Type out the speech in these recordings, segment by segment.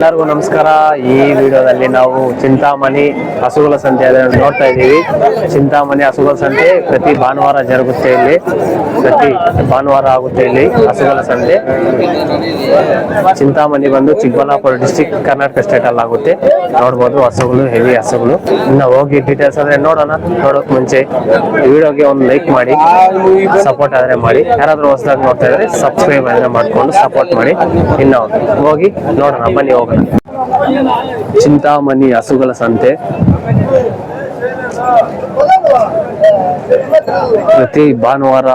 ಎಲ್ಲರಿಗೂ ನಮಸ್ಕಾರ. ಈ ವಿಡಿಯೋದಲ್ಲಿ ನಾವು ಚಿಂತಾಮಣಿ ಹಸುಗಳ ಸಂತೆ ನೋಡ್ತಾ ಇದ್ದೀವಿ. ಚಿಂತಾಮಣಿ ಹಸುಗಳ ಸಂತೆ ಪ್ರತಿ ಭಾನುವಾರ ಜರುಗುತ್ತೆ ಇಲ್ಲಿ. ಪ್ರತಿ ಭಾನುವಾರ ಆಗುತ್ತೆ ಇಲ್ಲಿ ಹಸುಗಳ ಸಂತೆ. ಚಿಂತಾಮಣಿ ಬಂದು ಚಿಕ್ಕಬಳ್ಳಾಪುರ ಡಿಸ್ಟಿಕ್ ಕರ್ನಾಟಕ ಸ್ಟೇಟ್ ಅಲ್ಲಿ ಆಗುತ್ತೆ. ನೋಡ್ಬೋದು ಹಸುಗಳು, ಹೆವಿ ಹಸುಗಳು. ಇನ್ನು ಹೋಗಿ ಡೀಟೇಲ್ಸ್ ಅಂದ್ರೆ ನೋಡೋಣ. ನೋಡೋಕ್ ಮುಂಚೆ ವಿಡಿಯೋಗೆ ಒಂದು ಲೈಕ್ ಮಾಡಿ ಸಪೋರ್ಟ್ ಆದ್ರೆ ಮಾಡಿ. ಯಾರಾದ್ರೂ ಹೊಸದಾಗಿ ನೋಡ್ತಾ ಇದ್ರೆ ಸಬ್ಸ್ಕ್ರೈಬ್ ಆದ್ರೆ ಮಾಡ್ಕೊಂಡು ಸಪೋರ್ಟ್ ಮಾಡಿ. ಇನ್ನು ಹೋಗಿ ನೋಡೋಣ. ಬನ್ನಿ ಚಿಂತಾಮಣಿ ಹಸುಗಳ ಸಂತೆ. ಪ್ರತಿ ಭಾನುವಾರ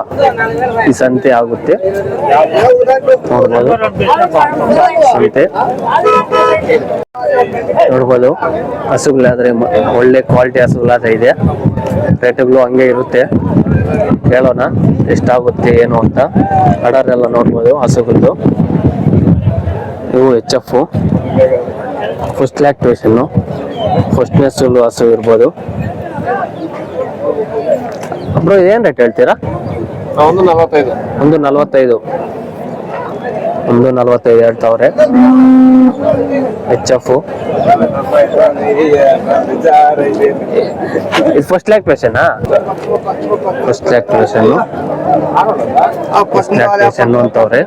ಈ ಸಂತೆ ಆಗುತ್ತೆ. ನೋಡ್ಬೋದು. ಸಂತೆ. ನೋಡ್ಬೋದು. ಹಸುಗಳಾದ್ರೆ ಒಳ್ಳೆ ಕ್ವಾಲಿಟಿ ಹಸುಗಳಾದ್ರೆ ಇದೆ. ರೇಟ್ಗಳು ಹಂಗೆ ಇರುತ್ತೆ. ಕೇಳೋಣ ಎಷ್ಟಾಗುತ್ತೆ, ಏನು ಅಂತ. ಕಡರ್ ಎಲ್ಲ ನೋಡ್ಬೋದು ಹಸುಗಳದ್ದು. ಇವು ಎಚ್ ಎಫ್ ಫಸ್ಟ್ ಲ್ಯಾಕ್ಟೇಷನ್ನು ಫಸ್ಟ್ನೇ ಸುಳ್ಳು ಹಸು ಇರ್ಬೋದು ಬ್ರೋ ಏನ್ ರೇಟ್ ಹೇಳ್ತೀರಾ ಒಂದು ನಲವತ್ತೈದು ಒಂದು ನಲ್ವತ್ತೈದು ಒಂದು ನಲ್ವತ್ತೈದು ಹೇಳ್ತಾವ್ರೆ. ಎಚ್ ಎಫ್ ಇದು first lactation first lactation first lactation ಅಂತವ್ರೆ.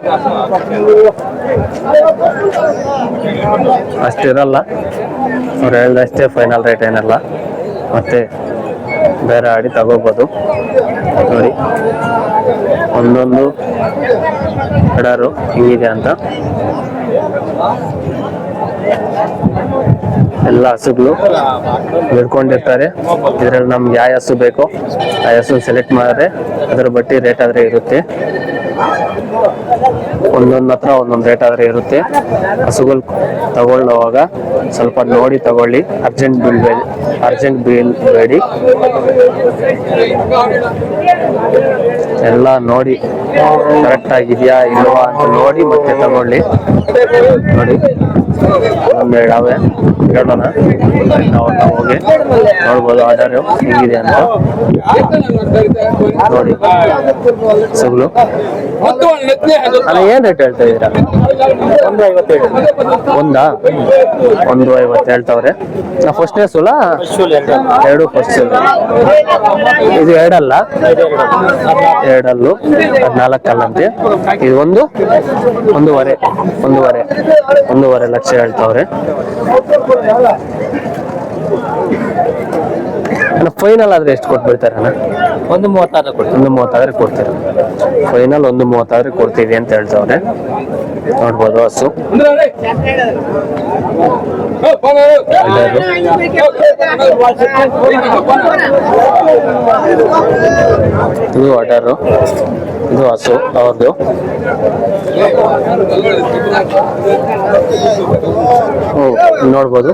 ಅಷ್ಟಿರಲ್ಲ ಅವ್ರು ಹೇಳ್ದಷ್ಟೇ ಫೈನಲ್ ರೇಟ್ ಏನಲ್ಲ. ಮತ್ತೆ ಬೇರೆ ಆಡಿ ತಗೋಬೋದು. ನೋಡಿ. ಒಂದೊಂದು ಎಡರು ಹಿಂಗಿದೆ ಅಂತ. ಎಲ್ಲ ಹಸುಗಳು ಹಿಡ್ಕೊಂಡಿರ್ತಾರೆ. ಇದರಲ್ಲಿ ನಮ್ಗೆ ಯಾವ ಹಸು ಬೇಕೋ ಆ ಹಸು ಸೆಲೆಕ್ಟ್ ಮಾಡಿದ್ರೆ ಅದ್ರ ಬಟ್ಟಿ ರೇಟ್ ಆದ್ರೆ ಇರುತ್ತೆ. ಒಂದೊಂದು ಹತ್ರ ಒಂದೊಂದು ರೇಟ್ ಆದ್ರೆ ಇರುತ್ತೆ. ಹಸುಗಳು ತಗೊಳ್ಳೋವಾಗ ಸ್ವಲ್ಪ ನೋಡಿ ತಗೊಳ್ಳಿ. ಅರ್ಜೆಂಟ್ ಬಿಲ್ ಬೇಡಿ. ಅರ್ಜೆಂಟ್ ಬಿಲ್ ಬೇಡಿ. ಎಲ್ಲ ನೋಡಿ ಕರೆಕ್ಟ್ ಆಗಿದ್ಯಾ ಇಲ್ವಾ ಅಂತ ನೋಡಿ ಮತ್ತೆ ತಗೊಳ್ಳಿ. ನೋಡಿ. ಒಂದೆರಡಾವೆ ಹೇಳೋಣ ಅವನ್ನ ಹೋಗಿ. ನೋಡ್ಬೋದು ಆಧಾರ ಹೇಗಿದೆ ಅಂತ. ನೋಡಿ. ಹಸುಗಳು ಅಲ್ಲ, ಏನ್ ರೇಟ್ ಹೇಳ್ತಾ ಇದ್ದೀರಾ? ಒಂದು? ಐವತ್ತೇಳು ಒಂದಾ ಒಂದು ಐವತ್ತು ಹೇಳ್ತಾವ್ರೆ. ಫಸ್ಟ್ನೇ ಸುಲ ಎರಡು ಫಸ್ಟ್ ಇದು ಎರಡಲ್ಲ? ಎರಡಲ್ಲು ಹದಿನಾಲ್ಕಲ್ಲಂತೆ ಇದು ಒಂದು ಒಂದೂವರೆ ಒಂದೂವರೆ ಒಂದೂವರೆ ಲಕ್ಷ ಹೇಳ್ತಾವ್ರೆ. ಫೈನಲ್ ಆದ್ರೆ ಎಷ್ಟು ಕೊಟ್ಬಿಡ್ತಾರೆ ಒಂದು ಮೂವತ್ತಾರು ಕೊಡ್ತೀವಿ. ಒಂದು ಮೂವತ್ತಾದ್ರೆ ಕೊಡ್ತೀರ ಫೈನಲ್ ಒಂದು ಮೂವತ್ತಾದ್ರೆ ಕೊಡ್ತೀವಿ ಅಂತ ಹೇಳ್ತಾವ್ರೆ. ನೋಡ್ಬೋದು ಹಸು. ಇದು ಆರ್ಡರು ಇದು ಹಸು, ಅವ್ರದ್ದು. ಹ್ಞೂ ನೋಡ್ಬೋದು.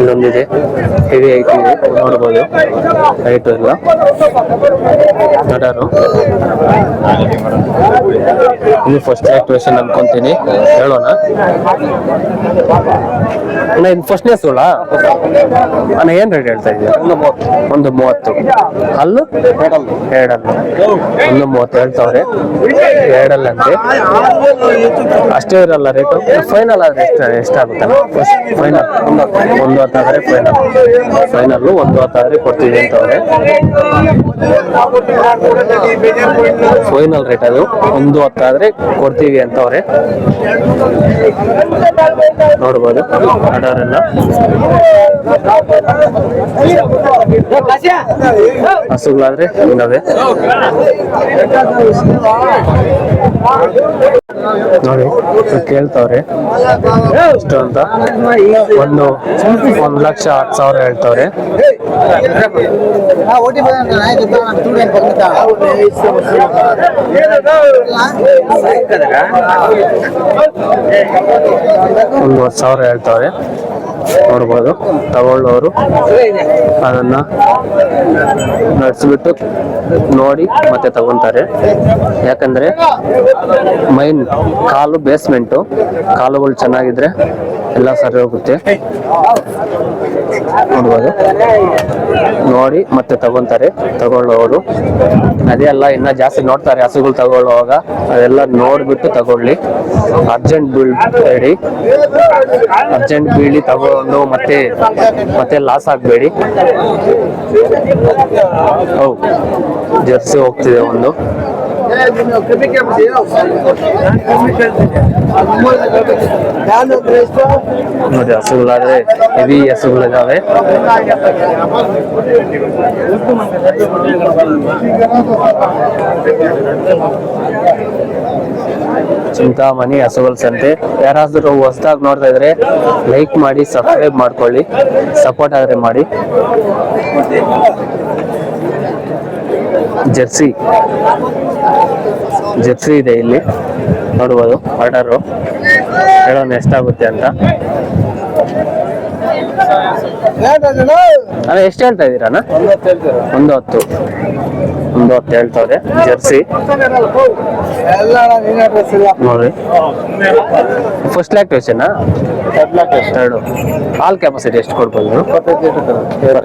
ಇಲ್ಲೊಂದಿದೆ ಹೆವಿ ಐತಿ ನೋಡ್ಬೋದು. ಹೈಟ್ ಎಲ್ಲ. ನಟರು ಇದು ಫಸ್ಟ್ ಆಕ್ಟಿವೇಶನ್ ಅನ್ಕೊಂತೀನಿ. ಹೇಳೋಣ. ಅಣ್ಣ ಇದು ಫಸ್ಟ್ನೇ ಸುಳ್ಳ? ಅಣ್ಣ ಏನ್ ರೇಟ್ ಹೇಳ್ತಾ ಇದೀಯ? ಒಂದು ಮೂವತ್ತು. ಅಲ್ಲು ಎರಡಲ್ಲು. ಒಂದು ಮೂವತ್ತು ಹೇಳ್ತಾವ್ರೆ. ಎರಡಲ್ಲಂತೆ ಅಷ್ಟೇ ಇರಲ್ಲ ರೇಟು ಫೈನಲ್ ಆದ್ರೆ ಎಷ್ಟು ಎಷ್ಟಾಗುತ್ತಲ್ಲ ಫೈನಲ್ ಒಂದು ಹೊತ್ತಾದ್ರೆ ಫೈನಲ್ ಫೈನಲ್ ಒಂದು ಹೊತ್ತಾದ್ರೆ ಕೊಡ್ತೀವಿ ಅಂತವ್ರೆ. ಫೈನಲ್ ರೇಟ್ ಅದು. ಒಂದು ಹೊತ್ತಾದ್ರೆ ಕೊಡ್ತೀವಿ ಅಂತವ್ರೆ. ನೋಡ್ಬೋದು. ಆಡೋರೆಲ್ಲ ಹಸುಗಳಾದ್ರೆ ಇದಾವೆ ನೋಡಿ ಕೇಳ್ತಾವ್ರಿ. ಎಷ್ಟು ಅಂತ? ಒಂದು ಒಂದ್ ಲಕ್ಷ ಹತ್ತು ಸಾವಿರ ಹೇಳ್ತಾವ್ರೆ. ಹತ್ತು ಸಾವಿರ ಹೇಳ್ತಾವ್ರೆ. ನೋಡ್ಬೋದು. ತಗೊಳ್ಳೋರು ಅದನ್ನ ನಡೆಸಿಬಿಟ್ಟು ನೋಡಿ ಮತ್ತೆ ತಗೊಂತಾರೆ. ಯಾಕಂದ್ರೆ ಮೈನ್ ಕಾಲು ಬೇಸ್ಮೆಂಟು ಕಾಲುಗಳು ಚೆನ್ನಾಗಿದ್ರೆ ಎಲ್ಲ ಸರಿ ಹೋಗುತ್ತೆ. ನೋಡ್ಬೋದು. ನೋಡಿ, ಮತ್ತೆ ತಗೊಂತಾರೆ, ತಗೊಳ್ಳೋರು. ಅದೇ ಅಲ್ಲ, ಇನ್ನ ಜಾಸ್ತಿ ನೋಡ್ತಾರೆ, ಹಸುಗಳು ತಗೊಳ್ಳುವಾಗ. ಅದೆಲ್ಲ ನೋಡ್ಬಿಟ್ಟು ತಗೊಳ್ಳಿ. ಅರ್ಜೆಂಟ್ ಬೀಳ್ಬೇಡಿ ಅರ್ಜೆಂಟ್ ಬೀಳಿ ತಗೊಂಡು ಮತ್ತೆ ಮತ್ತೆ ಲಾಸ್ ಆಗ್ಬೇಡಿ. ಹೌದು ಜರ್ಸಿ ಹೋಗ್ತಿದೆ ಒಂದು. ನೋಡಿ ಹಸುಗಳಾದ್ರೆ ಹೆವಿ ಹಸುಗಳಿದಾವೆ ಚಿಂತಾಮಣಿ ಹಸುಗಳ ಸಂತೆ ಯಾರಾದ್ರೂ ಹೊಸದಾಗಿ ನೋಡ್ತಾ ಇದ್ರೆ ಲೈಕ್ ಮಾಡಿ ಸಬ್ಸ್ಕ್ರೈಬ್ ಮಾಡ್ಕೊಳ್ಳಿ. ಸಪೋರ್ಟ್ ಆದ್ರೆ ಮಾಡಿ. ಜರ್ಸಿ. ಜರ್ಸಿ ಇದೆ ಇಲ್ಲಿ. ನೋಡ್ಬೋದು ಆರ್ಡರು ಹೇಳೋಣ ಎಷ್ಟಾಗುತ್ತೆ ಅಂತ. ಅಣ್ಣ ಎಷ್ಟು ಹೇಳ್ತಾ ಇದ್ದೀರಾ ಒಂದು ಹತ್ತು. ಒಂದು ಅಂತ ಹೇಳ್ತಾವ್ರೆ ಜರ್ಸಿ. ನೋಡ್ರಿ ಫಸ್ಟ್ ಲ್ಯಾಕ್ ಲ್ಯಾಕ್ಟೇಷನ್ ಎರಡು ಹಾಲ್ ಕೆಪಾಸಿಟಿ ಎಷ್ಟು ಕೊಡ್ಬೋದು ಒಂದ್ ಎರಡು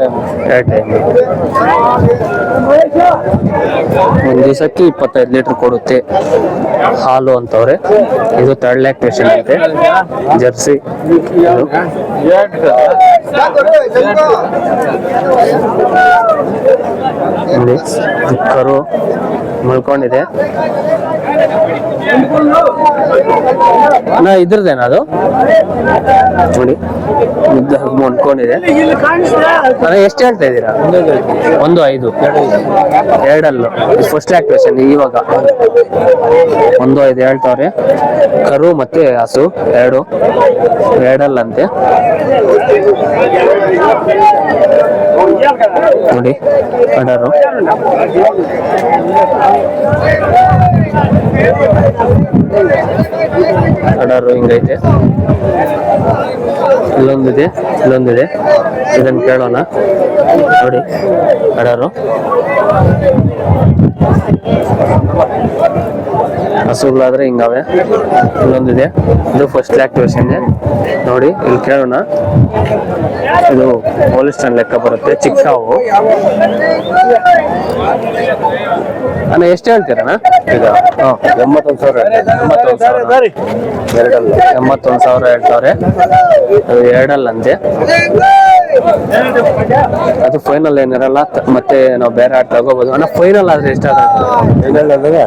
ಟೈಮ್ ಒಂದು ದಿವಸಕ್ಕೆ ಇಪ್ಪತ್ತೈದು ಲೀಟರ್ ಕೊಡುತ್ತೆ ಹಾಲು ಅಂತವ್ರೆ. ಇದು ಥರ್ಡ್ ಲ್ಯಾಕ್ಟೇಷನ್ ಐತೆ ಜರ್ಸಿ. ನೋಡಿ ಕರು ಮಲ್ಕೊಂಡಿದೆ ನಾ ಇದ್ರದ್ದೇನ ಅದು? ನೋಡಿ ಮಲ್ಕೊಂಡಿದೆ ಅಣ್ಣ, ಎಷ್ಟು ಹೇಳ್ತಾ ಇದ್ದೀರಾ? ಒಂದು ಐದು. ಎರಡಲ್ಲು. ಫಸ್ಟ್ ಆಕ್ಟಿವೇಶನ್ ಇವಾಗ. ಒಂದು ಐದು ಹೇಳ್ತಾವ್ರೆ. ಕರು ಮತ್ತೆ ಹಸು, ಎರಡು. ಎರಡಲ್ಲಂತೆ. ನೋಡಿ ಅಡರು ಅಡರು ಹಿಂಗೈತೆ ಇಲ್ಲೊಂದಿದೆ ಇಲ್ಲೊಂದಿದೆ ಇದನ್ನ ಕೇಳೋಣ ನೋಡಿ ಅಡರು ಹಸುಗಳಾದ್ರೆ ಹಿಂಗವೆ. ಇಲ್ಲೊಂದಿದೆ ಇದು ಫಸ್ಟ್ ಆಕ್ಟಿವೇಶನ್ ನೋಡಿ ಇಲ್ಲಿ ಕೇಳೋಣ. ಇದು ಪೊಲೀಸ್ ಸ್ಟ್ಯಾಂಡ್ ಲೆಕ್ಕ ಬರುತ್ತೆ ಚಿಕ್ಕವು. ಅಣ್ಣ ಎಷ್ಟು ಹೇಳ್ತೀರಣ್ಣ? ಈಗ ಎಂಬತ್ತೊಂದು ಸಾವಿರ ಎಂಬತ್ತೊಂದು ಸಾವಿರ. ಎರಡಲ್ಲ. ಎಂಬತ್ತೊಂದು ಸಾವಿರ ಹೇಳ್ತಾವ್ರೆ ಅದು ಎರಡಲ್ಲ ಅಂತೆ. ಅದು ಫೈನಲ್ ಏನಿರಲ್ಲ. ಮತ್ತೆ ನಾವು ಬೇರೆ ಆಟ ತಗೋಬಹುದು ಅಣ್ಣ ಫೈನಲ್ ಆದ್ರೆ ಎಷ್ಟು ಫೈನಲ್ ಅಂದ್ರೆ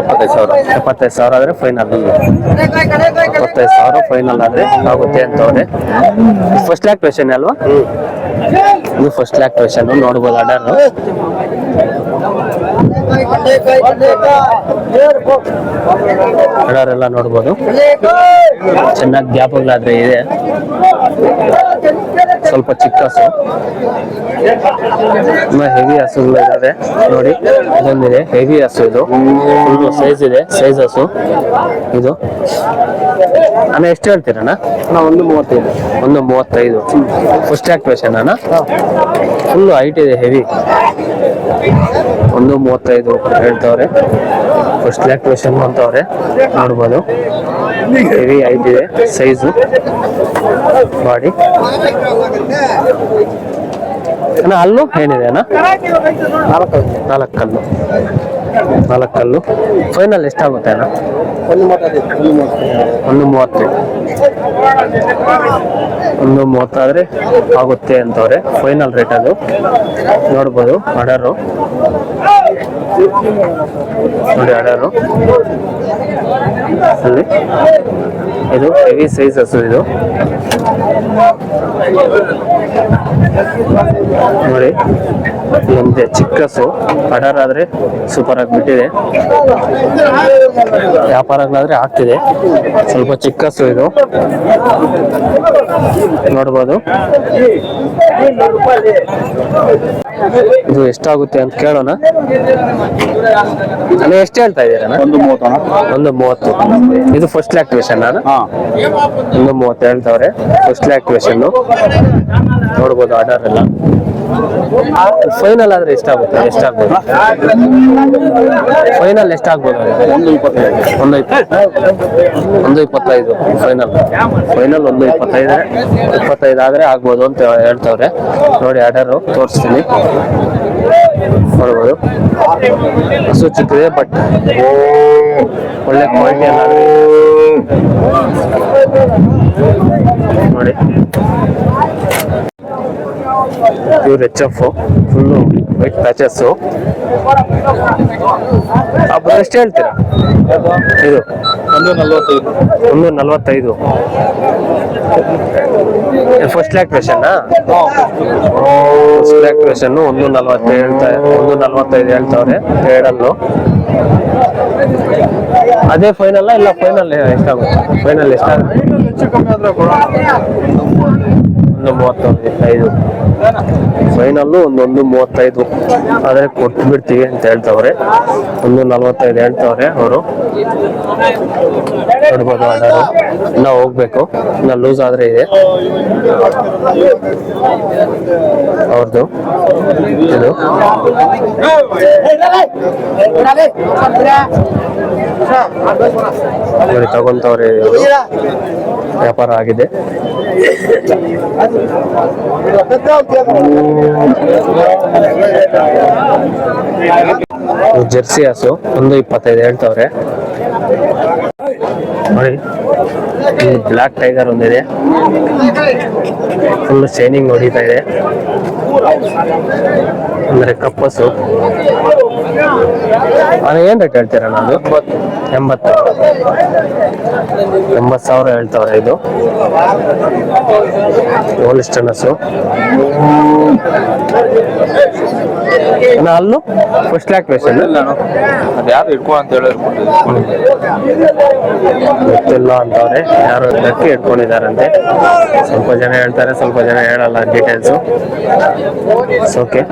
ಎಪ್ಪತ್ತೈದು ಸಾವಿರ. ಎಪ್ಪತ್ತೈದು ಸಾವಿರ ಆದ್ರೆ ಫೈನಲ್ ಎಪ್ಪತ್ತೈದು ಸಾವಿರ ಫೈನಲ್ ಆದ್ರೆ ಆಗುತ್ತೆ ಅಂತ ಅವ್ರೆ. ಫಸ್ಟ್ ಲ್ಯಾಕ್ ಕ್ವೆಶನ್ ಅಲ್ವಾ? ಇದು ಫಸ್ಟ್ ಲ್ಯಾಕ್ ಕ್ವೆಶನ್ ನೋಡ್ಬೋದು ಆರ್ಡರ್ ಎಲ್ಲ ನೋಡ್ಬೋದು. ಚೆನ್ನಾಗಿ ಗ್ಯಾಪ್ಗಳಾದ್ರೆ ಇದೆ. ಸ್ವಲ್ಪ ಚಿಕ್ಕ ಹಸು. ತುಂಬಾ ಹೆವಿ ಹಸುಗಳು ಇದಾವೆ ನೋಡಿ, ಇದೊಂದಿದೆ. ಹೆವಿ ಹಸು ಇದು. ಇದು ಸೈಜ್ ಇದೆ. ಸೈಜ್ ಹಸು ಇದು. ಅಣ್ಣ, ಎಷ್ಟು ಹೇಳ್ತೀರಣ್ಣ? ಒಂದು ಮೂವತ್ತೈದು. ಒಂದು ಮೂವತ್ತೈದು ಫಸ್ಟ್ ಆಕ್ಟಿವೇಶನ್ ಅಣ್ಣ? ಫುಲ್ ಹೈಟ್ ಇದೆ ಹೆವಿ ಒಂದು ಮೂವತ್ತೈದು ಹೇಳ್ತವ್ರೆ. ಫಸ್ಟ್ ಲ್ಯಾಕ್ ಆಕ್ಟಿವೇಶನ್ ಅಂತವ್ರೆ, ನೋಡ್ಬೋದು. ಹೆವಿ ಐಟಿದೆ ಸೈಜು ಬಾಡಿ ಅಣ್ಣ ಅಲ್ಲೂ ಏನಿದೆ ಅಣ್ಣ? ನಾಲ್ಕು ನಾಲ್ಕು ಫೈನಲ್ ಎಷ್ಟಾಗುತ್ತೆ ಅಣ್ಣ? ಒಂದು ಮೂವತ್ತು. ಒಂದು ಮೂವತ್ತಾದ್ರೆ ಆಗುತ್ತೆ ಅಂತವ್ರೆ. ಫೈನಲ್ ರೇಟ್ ಅದು. ನೋಡ್ಬೋದು ಆರ್ಡರು ನೋಡಿ ಆರ್ಡರು ಅಲ್ಲಿ. ಇದು ಹೆವಿ ಸೈಜ್ ಹಸು ಇದು. ನೋಡಿ, ನಮ್ದೆ ಚಿಕ್ಕ ಹಸು ಆದ್ರೆ ಸೂಪರ್ ಆಗಿ ಬಿಟ್ಟಿದೆ ವ್ಯಾಪಾರಗಳಾದ್ರೆ ಆಗ್ತಿದೆ. ಸ್ವಲ್ಪ ಚಿಕ್ಕ ಹಸು ಇದು. ನೋಡ್ಬೋದು. ಇದು ಎಷ್ಟಾಗುತ್ತೆ ಅಂತ ಕೇಳೋಣ. ನಾನು ಎಷ್ಟು ಹೇಳ್ತಾ ಇದ್ದೀರಾ ಒಂದು ಮೂವತ್ತು ಇದು ಫಸ್ಟ್ ಆಕ್ಟಿವೇಶನ್ ನಾನು. ಒಂದು ಮೂವತ್ತು ಹೇಳ್ತಾವ್ರೆ. ಫಸ್ಟ್ ಆಕ್ಟಿವೇಶನ್ ನೋಡ್ಬೋದು ಆರ್ಡರ್ ಎಲ್ಲ. ಫೈನಲ್ ಆದ್ರೆ ಎಷ್ಟಾಗುತ್ತೆ? ಎಷ್ಟಾಗ್ಬೋದು? ಫೈನಲ್ ಎಷ್ಟಾಗ್ಬೋದು? ಒಂದು ಇಪ್ಪತ್ತೈದು. ಒಂದು ಒಂದು ಇಪ್ಪತ್ತೈದು. ಫೈನಲ್ ಫೈನಲ್ ಒಂದು ಇಪ್ಪತ್ತೈದು. ಇಪ್ಪತ್ತೈದು ಆದ್ರೆ ಆಗ್ಬೋದು ಅಂತ ಹೇಳ್ತಾವ್ರೆ. ನೋಡಿ ಆರ್ಡರ್ ತೋರಿಸ್ತೀನಿ. ನೋಡ್ಬೋದು ಹಸು ಚಿಕ್ಕಿದೆ ಬಟ್ ಒಳ್ಳೆ ಕ್ವಾಲಿಟಿ ಎಲ್ಲ ನೋಡಿ. ಇವ್ರು H F full white patches ಎಷ್ಟು ಹೇಳ್ತೀರಾ? ಇದು? ಒಂದು ನಲ್ವತ್ತೈದು. ಒಂದು ನಲ್ವತ್ತೈದು. ಫಸ್ಟ್ ಲ್ಯಾಕ್ಟ್ರೇಷನ್ ಫಸ್ಟ್ ಲ್ಯಾಕ್ಟ್ರೇಷನ್ ಒಂದು ನಲ್ವತ್ತೈದು ಹೇಳ್ತಾ ಒಂದು ನಲ್ವತ್ತೈದು ಹೇಳ್ತಾವ್ರೆ ಎರಡಲ್ಲು ಅದೇ ಫೈನಲ್ ಇಲ್ಲ ಫೈನಲ್ ಎಷ್ಟಾಗುತ್ತೆ ಫೈನಲ್ ಎಷ್ಟಾಗುತ್ತೆ ಹೆಚ್ಚು ಕಮ್ಮಿ ಆದ್ರೆ ಕೊಡೋಣ ಒಂದು ಮೂವತ್ತೊಂದು ಐದು ಫೈನಲ್ಲು ಒಂದೊಂದು ಒಂದು ಮೂವತ್ತೈದು ಆದರೆ ಕೊಟ್ಟು ಬಿಡ್ತೀವಿ ಅಂತ ಹೇಳ್ತವ್ರೆ. ಒಂದು ನಲ್ವತ್ತೈದು ಹೇಳ್ತಾವ್ರೆ ಅವರು. ನೋಡ್ಬೋದು ಆರ್ಡರು ನಾವು ಹೋಗ್ಬೇಕು. ಇನ್ನ ಲೂಸ್ ಆದ್ರೆ ಇದೆ. ಅವ್ರದ್ದು ಇದು. ತಗೊಂತವ್ರೆ. ವ್ಯಾಪಾರ ಆಗಿದೆ. ಜೆರ್ಸಿ ಹಸು, ಒಂದು ಇಪ್ಪತ್ತೈದು ಹೇಳ್ತವ್ರೆ. ನೋಡಿ ಇಲ್ಲಿ ಬ್ಲಾಕ್ ಟೈಗರ್ ಒಂದಿದೆ. ಫುಲ್ ಶೈನಿಂಗ್ ಹೊಡಿತಾ ಇದೆ. ಅಂದ್ರೆ ಕಪ್ಪಸು ಅಣ್ಣ ಏನ್ ರೇಟ್ ಹೇಳ್ತೀರಾ ನಾನು ಎಂಬತ್ತು. ಎಂಬತ್ತು ಸಾವಿರ ಹೇಳ್ತಾವ್ರೆ ಇದು. ಅಣ್ಣ ಅಲ್ಲೂ ಫಸ್ಟ್ ಲ್ಯಾಕ್ ವೇಷನ್ ಅದು ಯಾರು ಇಟ್ಕೋ ಅಂತ ಹೇಳಿದ್ರು ಗೊತ್ತಿಲ್ಲ ಅಂತವ್ರೆ. ಯಾರು ಲೆಕ್ಕ ಇಟ್ಕೊಂಡಿದಾರಂತೆ ಸ್ವಲ್ಪ ಜನ ಹೇಳ್ತಾರೆ ಸ್ವಲ್ಪ ಜನ ಹೇಳಲ್ಲ ಡೀಟೇಲ್ಸು ಓಕೆ